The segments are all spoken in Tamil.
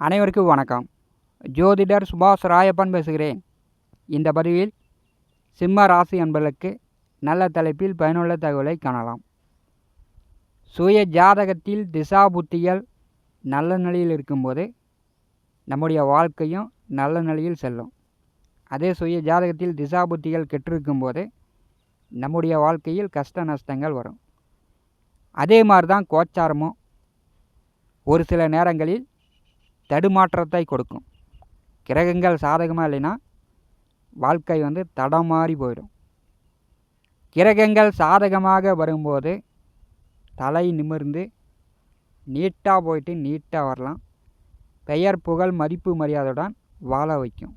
அனைவருக்கும் வணக்கம். ஜோதிடர் சுபாஷ் ராயப்பன் பேசுகிறேன். இந்த பதிவில் சிம்ம ராசி என்பதற்கு நல்ல தலைப்பில் பயனுள்ள தகவலை காணலாம். சுய ஜாதகத்தில் திசா புத்திகள் நல்ல நிலையில் இருக்கும்போது நம்முடைய வாழ்க்கையும் நல்ல நிலையில் செல்லும். அதே சுய ஜாதகத்தில் திசா புத்திகள் கெட்டிருக்கும்போது நம்முடைய வாழ்க்கையில் கஷ்ட நஷ்டங்கள் வரும். அதே மாதிரி தான் கோச்சாரமும். ஒரு சில நேரங்களில் தடுமாற்றத்தை கொடுக்கும். கிரகங்கள் சாதகமாக இல்லைன்னா வாழ்க்கை வந்து தடமாறி போயிடும். கிரகங்கள் சாதகமாக வரும்போது தலை நிமிர்ந்து நீட்டாக போயிட்டு நீட்டாக வரலாம். பெயர் புகழ் மதிப்பு மரியாதையுடன் வாழ வைக்கும்.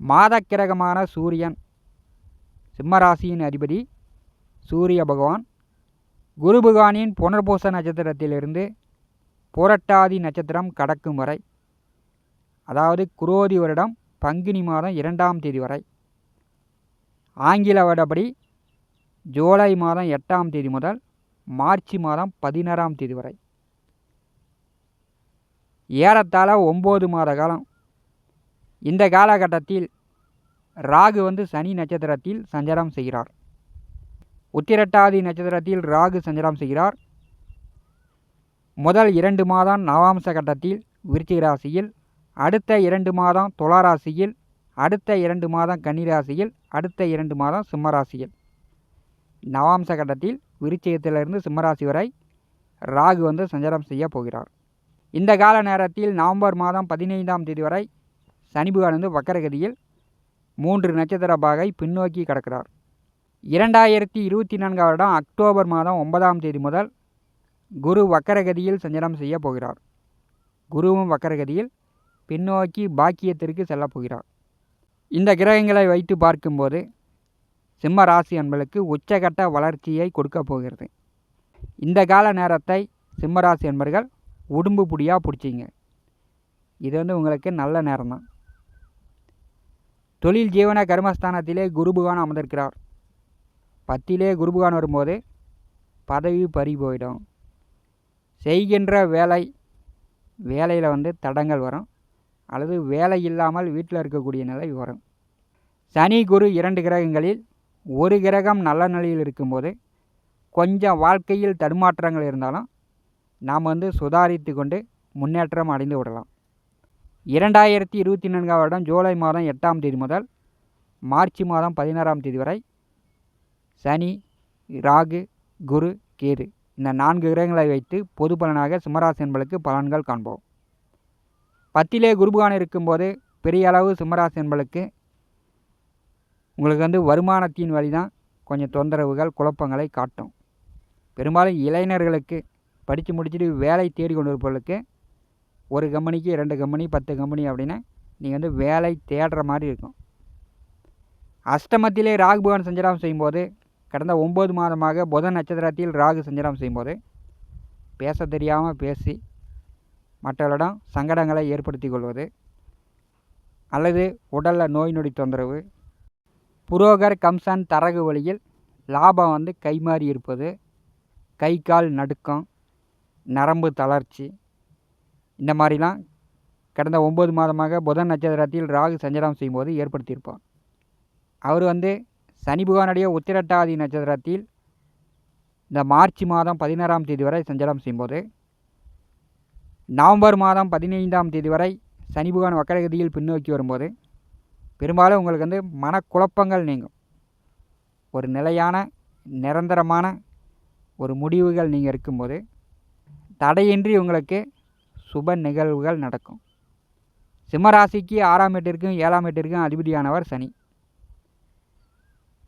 மாதக்கிரகமான சூரியன் சிம்மராசியின் அதிபதி சூரிய பகவான் குரு பகவானின் புனர்பூச நட்சத்திரத்திலிருந்து புரட்டாதி நட்சத்திரம் கடக்கும் வரை அதாவது குரோதி வருடம் பங்குனி மாதம் இரண்டாம் தேதி வரை ஆங்கில வருடப்படி ஜூலை மாதம் எட்டாம் தேதி முதல் மார்ச் மாதம் பதினாறாம் தேதி வரை. ஏறத்தாழ ஒம்பது மாத காலம். இந்த காலகட்டத்தில் ராகு வந்து சனி நட்சத்திரத்தில் சஞ்சாரம் செய்கிறார். உத்திரட்டாதி நட்சத்திரத்தில் ராகு சஞ்சாரம் செய்கிறார். முதல் இரண்டு மாதம் நவாம்ச கட்டத்தில் விருச்சிக ராசியில் அடுத்த இரண்டு மாதம் துலா ராசியில் அடுத்த இரண்டு மாதம் கன்னிராசியில் அடுத்த இரண்டு மாதம் சிம்மராசியில் நவாம்ச கட்டத்தில் விருச்சிகத்திலிருந்து சிம்மராசி வரை ராகு வந்து சஞ்சாரம் செய்ய போகிறார். இந்த கால நேரத்தில் நவம்பர் மாதம் பதினைந்தாம் தேதி வரை சனி புகான் வந்து வக்கரகதியில் மூன்று நட்சத்திர பாகை பின்னோக்கி கிடக்கிறார். இரண்டாயிரத்தி இருபத்தி நான்காம் வருடம் அக்டோபர் மாதம் ஒன்பதாம் தேதி முதல் குரு வக்கரகதியில் சஞ்சனம் செய்ய போகிறார். குருவும் வக்கரகதியில் பின்னோக்கி பாக்கியத்திற்கு செல்லப் போகிறார். இந்த கிரகங்களை வைத்து பார்க்கும்போது சிம்ம ராசி என்பதற்கு உச்சகட்ட வளர்ச்சியை கொடுக்க போகிறது. இந்த கால நேரத்தை சிம்மராசி என்பர்கள் உடும்பு புடியாக பிடிச்சிங்க. இது வந்து உங்களுக்கு நல்ல நேரம் தான் தொழில் ஜீவன கர்மஸ்தானத்திலே குரு பகவான் அமர்ந்திருக்கிறார். பத்திலே குரு பகவான் வரும்போது பதவி பறி போயிடும். செய்கின்ற வேலை வேலையில் வந்து தடங்கள் வரும். அல்லது வேலை இல்லாமல் வீட்டில் இருக்கக்கூடிய நிலை வரும். சனி குரு இரண்டு கிரகங்களில் ஒரு கிரகம் நல்ல நிலையில் இருக்கும்போது கொஞ்சம் வாழ்க்கையில் தடுமாற்றங்கள் இருந்தாலும் நாம் வந்து சுதாரித்து கொண்டு முன்னேற்றம் அடைந்து விடலாம். இரண்டாயிரத்தி இருபத்தி நான்காம் வருடம் ஜூலை மாதம் எட்டாம் தேதி முதல் மார்ச் மாதம் பதினாறாம் தேதி வரை சனி ராகு குரு கேது. இந்த நான்கு கிரகங்களை வைத்து பொது பலனாக சிம்மராசி என்பளுக்கு பலன்கள் காண்போம். பத்திலே குருபகான் இருக்கும்போது பெரிய அளவு சிம்மராசி என்பளுக்கு உங்களுக்கு வந்து வருமானத்தின் வழி தான் கொஞ்சம் தொந்தரவுகள் குழப்பங்களை காட்டும். பெரும்பாலும் இளைஞர்களுக்கு படித்து முடிச்சுட்டு வேலை தேடி கொண்டு இருப்பவர்களுக்கு ஒரு கம்பெனிக்கு ரெண்டு கம்பெனி பத்து கம்பெனி அப்படின்னு நீங்கள் வந்து வேலை தேடுற மாதிரி இருக்கும். அஷ்டமத்திலே ராகு பகவான் செய்யும்போது கடந்த ஒம்பது மாதமாக புதன் நட்சத்திரத்தில் ராகு சஞ்சாரம் செய்யும்போது பேச தெரியாமல் பேசி மற்றவர்களிடம் சங்கடங்களை ஏற்படுத்தி கொள்வது அல்லது உடலில் நோய் நொடி தொந்தரவு புரோகர் கம்சன் தரகு வழியில் லாபம் வந்து கைமாறி இருப்பது கை கால் நடுக்கம் நரம்பு தளர்ச்சி இந்த மாதிரிலாம் கடந்த ஒம்பது மாதமாக புதன் நட்சத்திரத்தில் ராகு சஞ்சாரம் செய்யும்போது ஏற்படுத்தியிருப்பார் அவர் வந்து சனி புகானுடைய உத்திரட்டாதி நட்சத்திரத்தில் இந்த மார்ச் மாதம் பதினாறாம் தேதி வரை சஞ்சலம் செய்யும்போது நவம்பர் மாதம் பதினைந்தாம் தேதி வரை சனி புகான் வக்கரகதியில் பின்னோக்கி வரும்போது பெரும்பாலும் உங்களுக்கு வந்து மனக்குழப்பங்கள் நீங்கும். ஒரு நிலையான நிரந்தரமான ஒரு முடிவுகள் நீங்கள் இருக்கும்போது தடையின்றி உங்களுக்கு சுப நிகழ்வுகள் நடக்கும். சிம்மராசிக்கு ஆறாம் வீட்டிற்கும் ஏழாம் வீட்டிற்கும் அதிபதியானவர் சனி.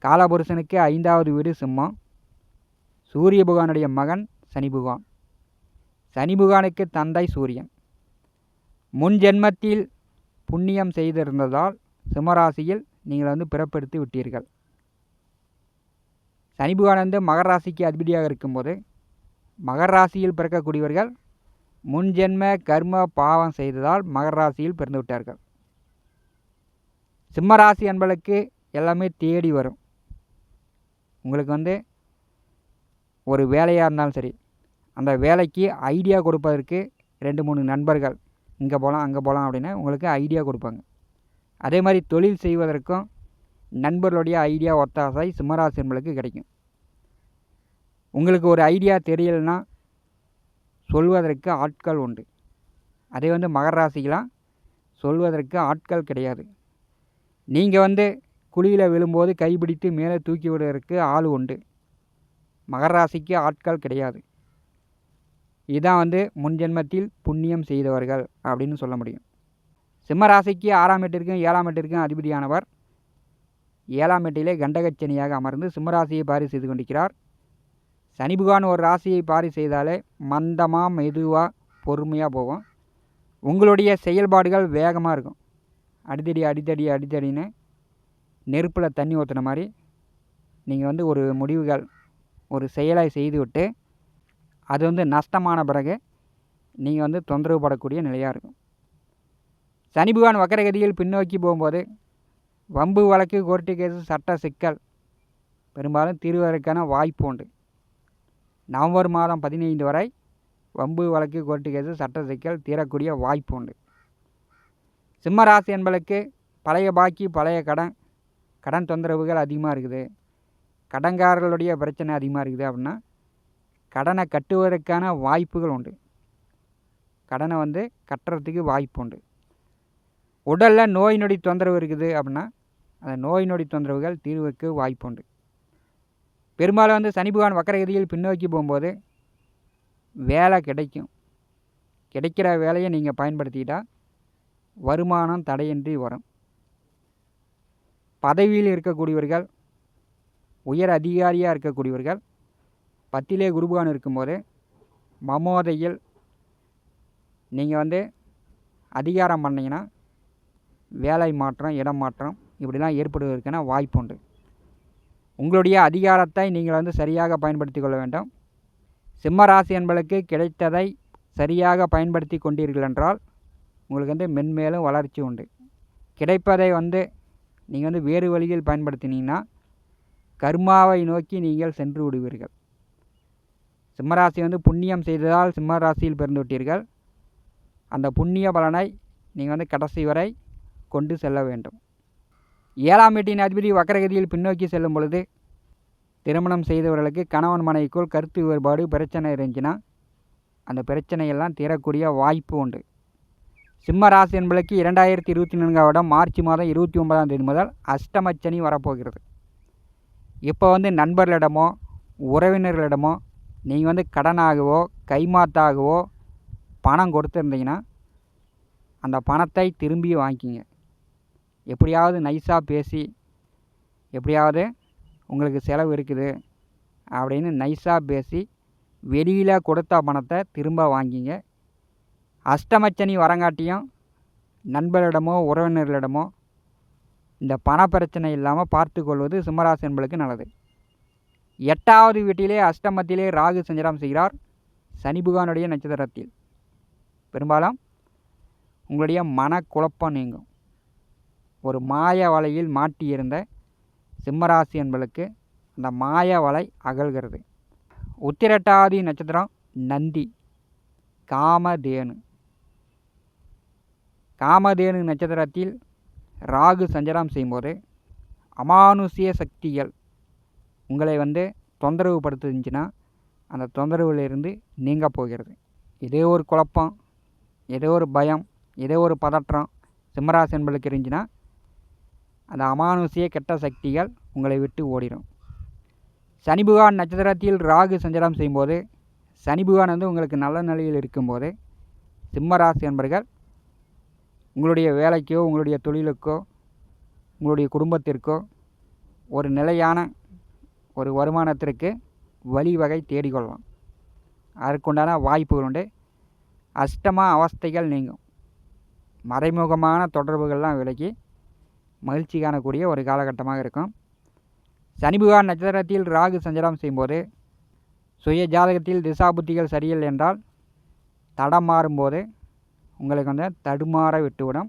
காலபுருஷனுக்கு ஐந்தாவது வீடு சிம்மம். சூரிய புகானுடைய மகன் சனி புகான் சனி புகானுக்கு தந்தை சூரியன். முன் ஜென்மத்தில் புண்ணியம் செய்திருந்ததால் சிம்மராசியில் நீங்கள் வந்து பிறப்பெடுத்து விட்டீர்கள். சனி புகான் வந்து மகர ராசிக்கு அதிபதியாக இருக்கும்போது மகர ராசியில் பிறக்கக்கூடியவர்கள் முன் ஜென்ம கர்ம பாவம் செய்ததால் மகர ராசியில் பிறந்து விட்டார்கள். சிம்ம ராசி என்பளுக்கு எல்லாமே தேடி வரும். உங்களுக்கு வந்து ஒரு வேலையாக இருந்தாலும் சரி அந்த வேலைக்கு ஐடியா கொடுப்பதற்கு ரெண்டு மூணு நண்பர்கள் இங்கே போகலாம் அங்கே போகலாம் அப்படின்னு உங்களுக்கு ஐடியா கொடுப்பாங்க. அதே மாதிரி தொழில் செய்வதற்கும் நண்பர்களுடைய ஐடியா ஒத்தாசை சிம்மராசி நம்மளுக்கு கிடைக்கும். உங்களுக்கு ஒரு ஐடியா தெரியலைன்னா சொல்வதற்கு ஆட்கள் உண்டு. அதே வந்து மகர ராசிக்கெலாம் சொல்வதற்கு ஆட்கள் கிடையாது. நீங்கள் வந்து குழியில் விழும்போது கைப்பிடித்து மேலே தூக்கி விடுவதற்கு ஆள் உண்டு. மகர ராசிக்கு ஆட்கள் கிடையாது. இதான் வந்து முன்ஜென்மத்தில் புண்ணியம் செய்தவர்கள் அப்படின்னு சொல்ல முடியும். சிம்ம ராசிக்கு ஆறாம் எட்டிற்கும் ஏழாம் எட்டிற்கும் அதிபதியானவர். ஏழாம் எட்டிலே கண்டகச்சனியாக அமர்ந்து சிம்மராசியை பாரி செய்து கொண்டிருக்கிறார். சனி பகவான் ஒரு ராசியை பாரி செய்தாலே மந்தமாக மெதுவாக பொறுமையாக போகும். உங்களுடைய செயல்பாடுகள் வேகமாக இருக்கும். அடித்தடி அடித்தடி அடித்தடின்னு நெருப்பில் தண்ணி ஊற்றுன மாதிரி நீங்கள் வந்து ஒரு முடிவுகள் ஒரு செயலை செய்துவிட்டு அது வந்து நஷ்டமான பிறகு நீங்கள் வந்து தொந்தரவு படக்கூடிய நிலையாக இருக்கும். சனி பகவான் வக்கரகதியில் பின்னோக்கி போகும்போது வம்பு வழக்கு கோர்ட்டு கேஸு சட்ட சிக்கல் பெரும்பாலும் தீர்வதற்கான வாய்ப்பு உண்டு. நவம்பர் மாதம் பதினைந்து வரை வம்பு வழக்கு கோர்ட்டு கேஸு சட்ட சிக்கல் தீரக்கூடிய வாய்ப்பு உண்டு. சிம்மராசி என்பளுக்கு பழைய பாக்கி பழைய கடன் கடன் தொந்தரவுகள் அதிகமாக இருக்குது. கடன்காரர்களுடைய பிரச்சனை அதிகமாக இருக்குது அப்படின்னா கடனை கட்டுவதற்கான வாய்ப்புகள் உண்டு. கடனை வந்து கட்டுறதுக்கு வாய்ப்பு உண்டு. உடலில் நோய் நொடி தொந்தரவு இருக்குது அப்படின்னா அந்த நோய் நொடி தொந்தரவுகள் தீர்வுக்கு வாய்ப்பு உண்டு. பெரும்பாலும் வந்து சனி பகவான் வக்கரகதியில் பின்னோக்கி போகும்போது வேலை கிடைக்கும். கிடைக்கிற வேலையை நீங்கள் பயன்படுத்திக்கிட்டால் வருமானம் தடையின்றி வரும். பதவியில் இருக்கக்கூடியவர்கள் உயர் அதிகாரியாக இருக்கக்கூடியவர்கள் பத்திலே குருபான் இருக்கும்போது மமோதையில் நீங்கள் வந்து அதிகாரம் பண்ணிங்கன்னா வேலை மாற்றம் இடம் மாற்றம் இப்படிலாம் ஏற்படுவதற்கான வாய்ப்பு உண்டு. உங்களுடைய அதிகாரத்தை நீங்கள் வந்து சரியாக பயன்படுத்தி கொள்ள வேண்டும். சிம்ம ராசி என்பளுக்கு கிடைத்ததை சரியாக பயன்படுத்தி கொண்டீர்கள் என்றால் உங்களுக்கு வந்து மென்மேலும் வளர்ச்சி உண்டு. கிடைப்பதை வந்து நீங்கள் வந்து வேறு வழியில் பயன்படுத்தினீங்கன்னா கர்மாவை நோக்கி நீங்கள் சென்று விடுவீர்கள். சிம்மராசி வந்து புண்ணியம் செய்ததால் சிம்ம ராசியில் பிறந்து விட்டீர்கள். அந்த புண்ணிய பலனை நீங்கள் வந்து கடைசி வரை கொண்டு செல்ல வேண்டும். ஏழாம் வீட்டின் அதிபதி வக்கரகதியில் பின்னோக்கி செல்லும் பொழுது திருமணம் செய்தவர்களுக்கு கணவன் மனைவிக்குள் கருத்து வேறுபாடு பிரச்சனை இருந்துச்சுன்னா அந்த பிரச்சனையெல்லாம் தீரக்கூடிய வாய்ப்பு உண்டு. சிம்ம ராசி என்பதற்கு இரண்டாயிரத்தி இருபத்தி நான்காம் வருடம் மார்ச் மாதம் இருபத்தி ஒன்பதாம் தேதி முதல் அஷ்டமச்சனி வரப்போகிறது. இப்போ வந்து நண்பர்களிடமோ உறவினர்களிடமோ நீங்கள் வந்து கடனாகவோ கைமாத்தாகவோ பணம் கொடுத்துருந்தீங்கன்னா அந்த பணத்தை திரும்பி வாங்கிக்கிங்க. எப்படியாவது நைஸாக பேசி எப்படியாவது உங்களுக்கு செலவு இருக்குது அப்படின்னு நைஸாக பேசி வெளியில் கொடுத்த பணத்தை திரும்ப வாங்கிங்க. அஷ்டமச்சனி வரங்காட்டியும் நண்பர்களிடமோ உறவினர்களிடமோ இந்த பண பிரச்சனை இல்லாமல் பார்த்து கொள்வது சிம்மராசி என்பளுக்கு நல்லது. எட்டாவது வீட்டிலே அஷ்டமத்திலே ராகு சஞ்சலம் செய்கிறார். சனி புகானுடைய நட்சத்திரத்தில். பெரும்பாலும் உங்களுடைய மனக்குழப்பம் நீங்கும். ஒரு மாய வலையில் மாட்டியிருந்த சிம்மராசி என்பளுக்கு அந்த மாய வலை அகழ்கிறது உத்திரட்டாதி நட்சத்திரம் நந்தி காமதேனு. காமதேனு நட்சத்திரத்தில் ராகு சஞ்சலம் செய்யும்போது அமானுஷ்ய சக்திகள் உங்களை வந்து தொந்தரவு படுத்துச்சுன்னா அந்த தொந்தரவுலேருந்து நீங்க போகிறது. ஏதோ ஒரு குழப்பம் ஏதோ ஒரு பயம் ஏதோ ஒரு பதற்றம் சிம்மராசி என்பளுக்கு இருந்துச்சுன்னா அந்த அமானுஷ்ய கெட்ட சக்திகள் உங்களை விட்டு ஓடிடும். சனிபுகான் நட்சத்திரத்தில் ராகு சஞ்சாரம் செய்யும்போது சனிபுகான் வந்து உங்களுக்கு நல்ல நிலையில் இருக்கும்போது சிம்மராசி என்பர்கள் உங்களுடைய வேலைக்கோ உங்களுடைய தொழிலுக்கோ உங்களுடைய குடும்பத்திற்கோ ஒரு நிலையான ஒரு வருமானத்திற்கு வழிவகை தேடிக்கொள்ளலாம். அதற்குண்டான வாய்ப்புகள் உண்டு. அஷ்டமா அவஸ்தைகள் நீங்கும். மறைமுகமான தொடர்புகள்லாம் விலகி மகிழ்ச்சி காணக்கூடிய ஒரு காலகட்டமாக இருக்கும். சனி நட்சத்திரத்தில் ராகு சஞ்சாரம் செய்யும்போது சுய ஜாதகத்தில் திசாபுத்திகள் சரியில்லை என்றால் தடம் மாறும்போது உங்களுக்கு வந்து தடுமாற விட்டுவிடும்.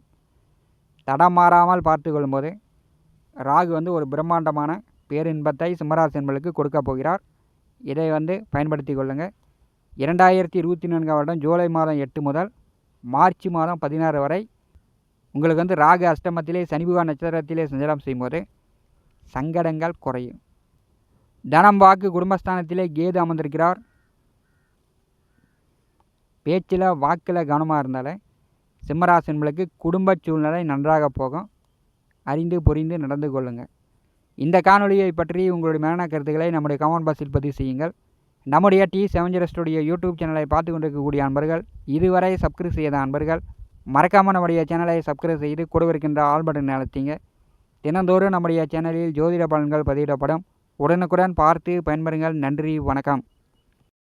தடமாறாமல் பார்த்து கொள்ளும்போது ராகு வந்து ஒரு பிரம்மாண்டமான பேரின்பத்தை சிம்மராசி என்பளுக்கு கொடுக்க போகிறார். இதை வந்து பயன்படுத்தி கொள்ளுங்கள் இரண்டாயிரத்தி இருபத்தி நான்காம் வருடம் ஜூலை மாதம் எட்டு முதல் மார்ச் மாதம் பதினாறு வரை உங்களுக்கு வந்து ராகு அஷ்டமத்திலே சனிபுகா நட்சத்திரத்திலே சஞ்சலம் செய்யும்போது சங்கடங்கள் குறையும். தனம் வாக்கு குடும்பஸ்தானத்திலே கேது அமர்ந்திருக்கிறார். பேச்சில் வாக்கில் கவனமாக இருந்தாலே சிம்மராசின்களுக்கு குடும்ப சூழ்நிலை நன்றாக போகும். அறிந்து புரிந்து நடந்து கொள்ளுங்கள் இந்த காணொலியை பற்றி உங்களுடைய மேலான கருத்துக்களை நம்முடைய கமெண்ட் பாக்ஸில் பதிவு செய்யுங்கள். நம்முடைய டி செவன் ஸ்டுடியோ யூடியூப் சேனலை பார்த்து கொண்டிருக்கக்கூடிய அன்பர்கள் இதுவரை சப்ஸ்கிரைப் செய்த அன்பர்கள் மறக்காமல் நம்முடைய சேனலை சப்ஸ்கிரைப் செய்து கொடுவிருக்கின்ற ஆல் பட்டன் தினந்தோறும் நம்முடைய சேனலில் ஜோதிட பலன்கள் பதிவிடப்படும். உடனுக்குடன் பார்த்து பயன்பெறுங்கள். நன்றி வணக்கம்.